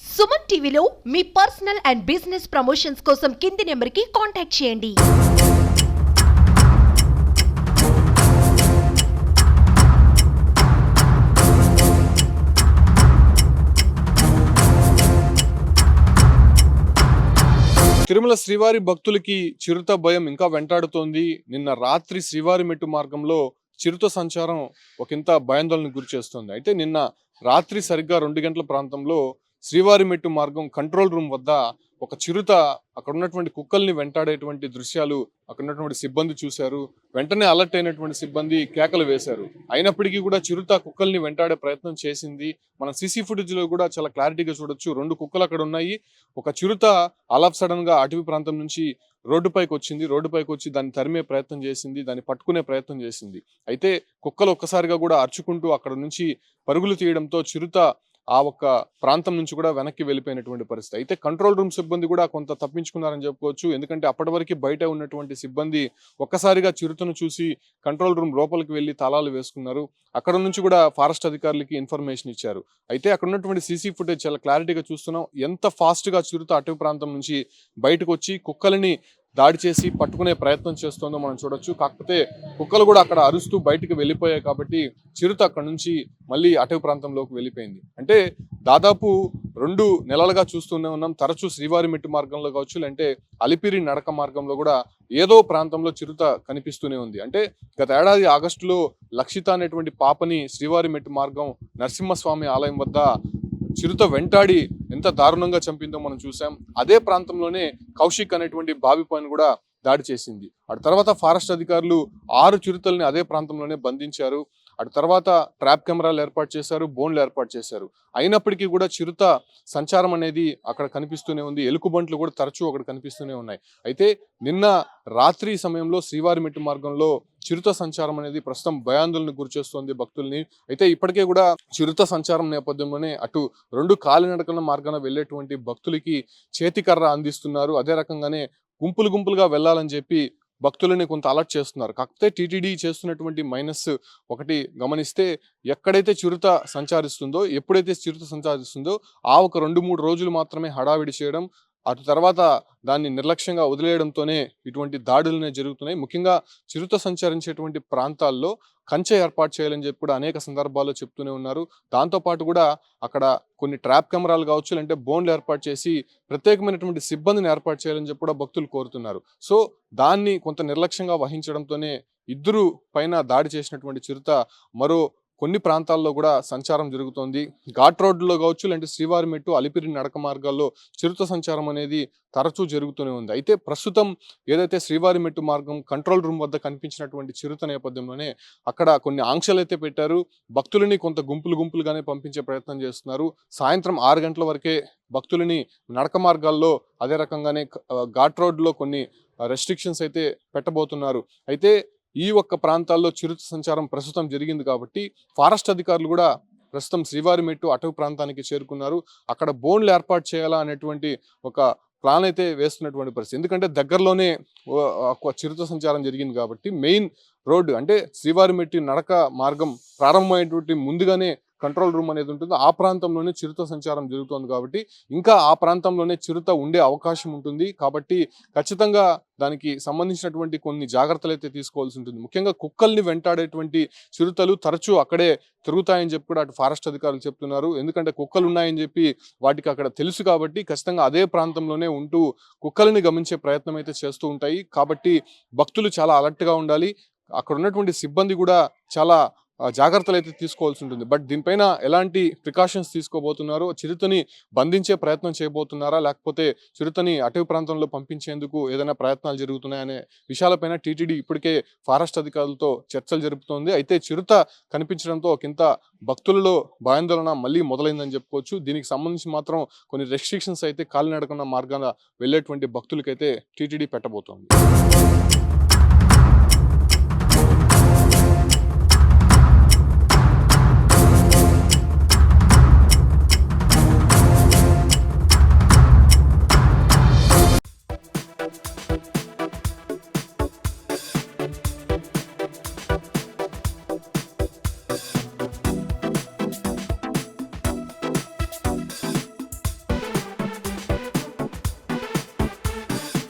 సుమన్ టీవీలో మీ personal and business promotions కోసం కింది నెంబర్కి కాంటాక్ట్ చేయండి. తిరుమల శ్రీవారి భక్తులకి చిరుత భయం ఇంకా వెంటాడుతోంది. నిన్న రాత్రి శ్రీవారి మెట్టు మార్గంలో చిరుత సంచారం ఒకంత భయాందోళనకు గురి చేస్తోంది. అయితే నిన్న రాత్రి సరిగ్గా రెండు గంటల ప్రాంతంలో శ్రీవారి మెట్టు మార్గం కంట్రోల్ రూమ్ వద్ద ఒక చిరుత అక్కడ ఉన్నటువంటి కుక్కల్ని వెంటాడేటువంటి దృశ్యాలు అక్కడ ఉన్నటువంటి సిబ్బంది చూశారు. వెంటనే అలర్ట్ అయినటువంటి సిబ్బంది కేకలు వేశారు. అయినప్పటికీ కూడా చిరుత కుక్కల్ని వెంటాడే ప్రయత్నం చేసింది. మన సీసీ ఫుటేజ్లో కూడా చాలా క్లారిటీగా చూడొచ్చు. రెండు కుక్కలు అక్కడ ఉన్నాయి. ఒక చిరుత ఆల్ సడన్గా సడన్గా అటవీ ప్రాంతం నుంచి రోడ్డుపైకి వచ్చింది. రోడ్డుపైకి వచ్చి దాన్ని తరిమే ప్రయత్నం చేసింది. దాన్ని పట్టుకునే ప్రయత్నం చేసింది. అయితే కుక్కలు ఒక్కసారిగా కూడా అరుచుకుంటూ అక్కడ నుంచి పరుగులు తీయడంతో చిరుత ఆ ఒక్క ప్రాంతం నుంచి కూడా వెనక్కి వెళ్ళిపోయినటువంటి పరిస్థితి. అయితే కంట్రోల్ రూమ్ సిబ్బంది కూడా కొంత తప్పించుకున్నారని చెప్పుకోవచ్చు. ఎందుకంటే అప్పటి వరకు బయట ఉన్నటువంటి సిబ్బంది ఒక్కసారిగా చిరుతను చూసి కంట్రోల్ రూమ్ లోపలికి వెళ్ళి తాళాలు వేసుకున్నారు. అక్కడ నుంచి కూడా ఫారెస్ట్ అధికారులకి ఇన్ఫర్మేషన్ ఇచ్చారు. అయితే అక్కడ ఉన్నటువంటి సీసీ ఫుటేజ్ చాలా క్లారిటీగా చూస్తున్నాం. ఎంత ఫాస్ట్గా చిరుత అటవీ ప్రాంతం నుంచి బయటకు వచ్చి కుక్కలని దాడి చేసి పట్టుకునే ప్రయత్నం చేస్తోందో మనం చూడొచ్చు. కాకపోతే కుక్కలు కూడా అక్కడ అరుస్తూ బయటకు వెళ్ళిపోయాయి కాబట్టి చిరుత అక్కడ నుంచి మళ్ళీ అటవీ ప్రాంతంలోకి వెళ్ళిపోయింది. అంటే దాదాపు రెండు నెలలుగా చూస్తూనే ఉన్నాం. తరచూ శ్రీవారి మెట్టు మార్గంలో కావచ్చు లేదంటే అలిపిరి నడక మార్గంలో కూడా ఏదో ప్రాంతంలో చిరుత కనిపిస్తూనే ఉంది. అంటే గత ఏడాది ఆగస్టులో లక్షిత అనేటువంటి పాపని శ్రీవారి మెట్టు మార్గం నరసింహస్వామి ఆలయం వద్ద చిరుత వెంటాడి ఎంత దారుణంగా చంపిందో మనం చూసాం. అదే ప్రాంతంలోనే కౌశిక్ అనేటువంటి బావి పైన కూడా దాడి చేసింది. ఆ తర్వాత ఫారెస్ట్ అధికారులు ఆరు చిరుతల్ని అదే ప్రాంతంలోనే బంధించారు. అటు తర్వాత ట్రాప్ కెమెరాలు ఏర్పాటు చేశారు బోన్లు ఏర్పాటు చేశారు. అయినప్పటికీ కూడా చిరుత సంచారం అనేది అక్కడ కనిపిస్తూనే ఉంది. ఎలుకబంట్లు కూడా తరచూ అక్కడ కనిపిస్తూనే ఉన్నాయి. అయితే నిన్న రాత్రి సమయంలో శ్రీవారి మెట్టు మార్గంలో చిరుత సంచారం అనేది ప్రస్తుతం భయాందోళనకు గురిచేస్తోంది భక్తుల్ని. అయితే ఇప్పటికే కూడా చిరుత సంచారం నేపథ్యంలోనే అటు రెండు కాలినడకల మార్గాన వెళ్ళేటువంటి భక్తులకి చేతికర్ర అందిస్తున్నారు. అదే రకంగానే గుంపులు గుంపులుగా వెళ్ళాలని చెప్పి భక్తులని కొంత అలర్ట్ చేస్తున్నారు. కాకపోతే టీటీడీ చేస్తున్నటువంటి మైనస్ ఒకటి గమనిస్తే ఎక్కడైతే చిరుత సంచారిస్తుందో ఎప్పుడైతే చిరుత సంచారిస్తుందో ఆ ఒక రెండు మూడు రోజులు మాత్రమే హడావిడి చేయడం అటు తర్వాత దాన్ని నిర్లక్ష్యంగా వదిలేయడంతోనే ఇటువంటి దాడులనే జరుగుతున్నాయి. ముఖ్యంగా చిరుత సంచరించేటువంటి ప్రాంతాల్లో కంచె ఏర్పాటు చేయాలని చెప్పి కూడా అనేక సందర్భాల్లో చెప్తూనే ఉన్నారు. దాంతోపాటు కూడా అక్కడ కొన్ని ట్రాప్ కెమెరాలు కావచ్చు లేదంటే బోన్లు ఏర్పాటు చేసి ప్రత్యేకమైనటువంటి సిబ్బందిని ఏర్పాటు చేయాలని చెప్పి కూడా భక్తులు కోరుతున్నారు. సో దాన్ని కొంత నిర్లక్ష్యంగా వహించడంతోనే ఇద్దరు పైన దాడి చేసినటువంటి చిరుత మరో కొన్ని ప్రాంతాల్లో కూడా సంచారం జరుగుతోంది. ఘాట్ రోడ్లో కావచ్చు లేదంటే శ్రీవారి మెట్టు అలిపిరి నడక మార్గాల్లో చిరుత సంచారం అనేది తరచూ జరుగుతూనే ఉంది. అయితే ప్రస్తుతం ఏదైతే శ్రీవారి మెట్టు మార్గం కంట్రోల్ రూమ్ వద్ద కనిపించినటువంటి చిరుత నేపథ్యంలోనే అక్కడ కొన్ని ఆంక్షలు అయితే పెట్టారు. భక్తులని కొంత గుంపులు గుంపులుగానే పంపించే ప్రయత్నం చేస్తున్నారు. సాయంత్రం ఆరు గంటల వరకే భక్తులని నడక మార్గాల్లో అదే రకంగానే ఘాట్ రోడ్లో కొన్ని రెస్ట్రిక్షన్స్ అయితే పెట్టబోతున్నారు. అయితే ఈ ఒక్క ప్రాంతాల్లో చిరుత సంచారం ప్రస్తుతం జరిగింది కాబట్టి ఫారెస్ట్ అధికారులు కూడా ప్రస్తుతం శ్రీవారి మెట్టు అటవీ ప్రాంతానికి చేరుకున్నారు. అక్కడ బోన్లు ఏర్పాటు చేయాలా అనేటువంటి ఒక ప్లాన్ అయితే వేస్తున్నటువంటి పరిస్థితి. ఎందుకంటే దగ్గరలోనే ఓ- చిరుత సంచారం జరిగింది కాబట్టి మెయిన్ రోడ్డు అంటే శ్రీవారి మెట్టి నడక మార్గం ప్రారంభమైనటువంటి ముందుగానే కంట్రోల్ రూమ్ అనేది ఉంటుంది ఆ ప్రాంతంలోనే చిరుత సంచారం జరుగుతోంది కాబట్టి ఇంకా ఆ ప్రాంతంలోనే చిరుత ఉండే అవకాశం ఉంటుంది. కాబట్టి ఖచ్చితంగా దానికి సంబంధించినటువంటి కొన్ని జాగ్రత్తలు అయితే తీసుకోవాల్సి ఉంటుంది. ముఖ్యంగా కుక్కల్ని వెంటాడేటువంటి చిరుతలు తరచూ అక్కడే తిరుగుతాయని చెప్పి కూడా అటు ఫారెస్ట్ అధికారులు చెప్తున్నారు. ఎందుకంటే కుక్కలు ఉన్నాయని చెప్పి వాటికి అక్కడ తెలుసు కాబట్టి ఖచ్చితంగా అదే ప్రాంతంలోనే ఉంటూ కుక్కలని గమనించే ప్రయత్నం అయితే చేస్తూ ఉంటాయి. కాబట్టి భక్తులు చాలా అలర్ట్గా ఉండాలి. అక్కడ ఉన్నటువంటి సిబ్బంది కూడా చాలా జాగ్రత్తలు అయితే తీసుకోవాల్సి ఉంటుంది. బట్ దీనిపైన ఎలాంటి ప్రికాషన్స్ తీసుకోబోతున్నారు? చిరుతని బంధించే ప్రయత్నం చేయబోతున్నారా? లేకపోతే చిరుతని అటవీ ప్రాంతంలో పంపించేందుకు ఏదైనా ప్రయత్నాలు జరుగుతున్నాయనే విషయాలపైన టీటీడీ ఇప్పటికే ఫారెస్ట్ అధికారులతో చర్చలు జరుపుతోంది. అయితే చిరుత కనిపించడంతో ఒకంత భక్తులలో భయాందోళన మళ్ళీ మొదలైందని చెప్పుకోవచ్చు. దీనికి సంబంధించి మాత్రం కొన్ని రెస్ట్రిక్షన్స్ అయితే కాలినడకన మార్గాన వెళ్ళేటువంటి భక్తులకైతే టీటీడీ పెట్టబోతోంది.